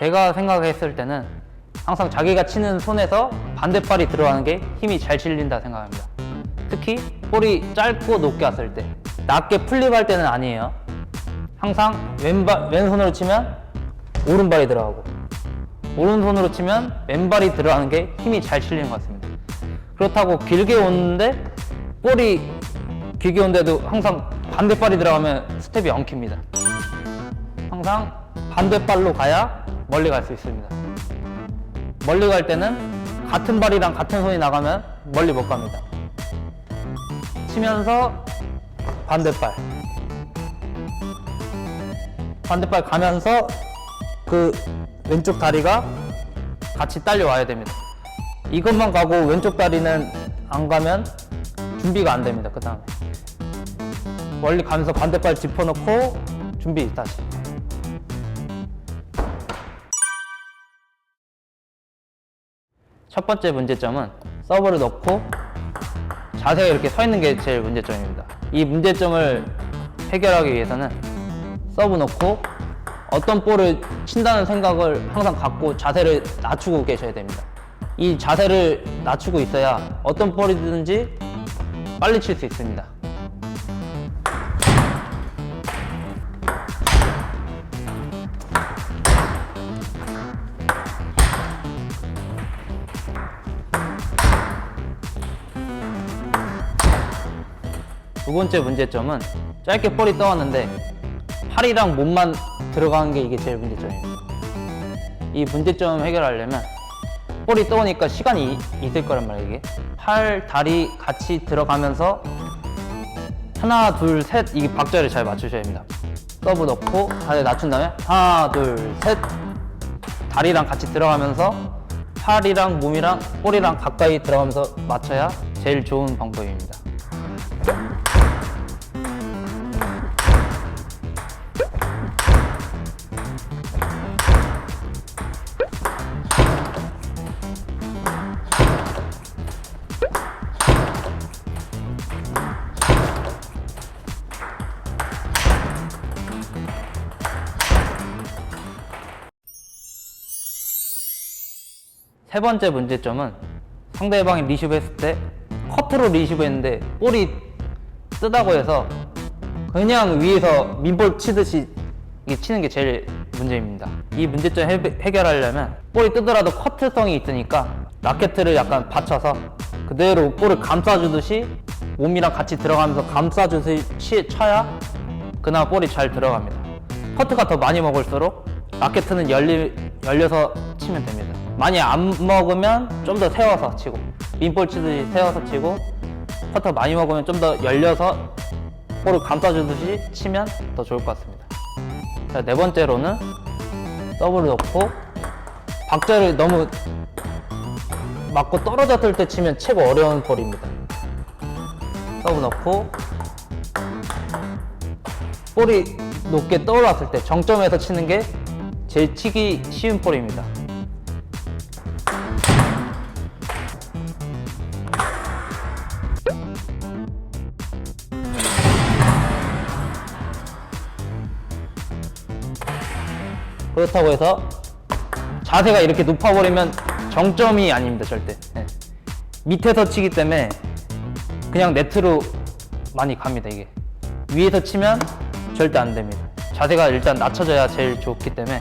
제가 생각했을 때는 항상 자기가 치는 손에서 반대발이 들어가는 게 힘이 잘 실린다 생각합니다. 특히 볼이 짧고 높게 왔을 때 낮게 플립할 때는 아니에요. 항상 왼발 왼손으로 치면 오른발이 들어가고 오른손으로 치면 왼발이 들어가는 게 힘이 잘 실리는 것 같습니다. 그렇다고 길게 오는데 볼이 길게 온데도 항상 반대발이 들어가면 스텝이 엉킵니다. 항상 반대발로 가야 멀리 갈 수 있습니다. 멀리 갈 때는 같은 발이랑 같은 손이 나가면 멀리 못 갑니다. 치면서 반대발. 반대발 가면서 그 왼쪽 다리가 같이 딸려와야 됩니다. 이것만 가고 왼쪽 다리는 안 가면 준비가 안 됩니다. 그 다음에. 멀리 가면서 반대발 짚어놓고 준비 다시. 첫 번째 문제점은 서브를 넣고 자세가 이렇게 서 있는 게 제일 문제점입니다. 이 문제점을 해결하기 위해서는 서브 넣고 어떤 볼을 친다는 생각을 항상 갖고 자세를 낮추고 계셔야 됩니다. 이 자세를 낮추고 있어야 어떤 볼이든지 빨리 칠 수 있습니다. 두 번째 문제점은 짧게 볼이 떠왔는데 팔이랑 몸만 들어가는 게 이게 제일 문제점입니다. 이 문제점 해결하려면 볼이 떠오니까 시간이 이- 있을 거란 말이에요, 이게. 팔, 다리 같이 들어가면서 하나, 둘, 셋, 이 박자를 잘 맞추셔야 됩니다. 서브 넣고 다리 낮춘 다음에 하나, 둘, 셋. 다리랑 같이 들어가면서 팔이랑 몸이랑 볼이랑 가까이 들어가면서 맞춰야 제일 좋은 방법입니다. 세 번째 문제점은 상대방이 리시브 했을 때 커트로 리시브 했는데 볼이 뜨다고 해서 그냥 위에서 민볼 치듯이 치는 게 제일 문제입니다. 이 문제점 해, 해결하려면 볼이 뜨더라도 커트성이 있으니까 라켓을 약간 받쳐서 그대로 볼을 감싸주듯이 몸이랑 같이 들어가면서 감싸주듯이 쳐야 그나마 볼이 잘 들어갑니다. 커트가 더 많이 먹을수록 라켓은 열리, 열려서 치면 됩니다. 많이 안 먹으면 좀 더 세워서 치고 민볼 치듯이 세워서 치고 커터 많이 먹으면 좀 더 열려서 볼을 감싸주듯이 치면 더 좋을 것 같습니다. 자, 네 번째로는 더블을 넣고 박자를 너무 맞고 떨어졌을 때 치면 최고 어려운 볼입니다. 서브 넣고 볼이 높게 떠올랐을 때 정점에서 치는 게 제일 치기 쉬운 볼입니다. 그렇다고 해서 자세가 이렇게 높아버리면 정점이 아닙니다, 절대. 네. 밑에서 치기 때문에 그냥 네트로 많이 갑니다, 이게. 위에서 치면 절대 안 됩니다. 자세가 일단 낮춰져야 제일 좋기 때문에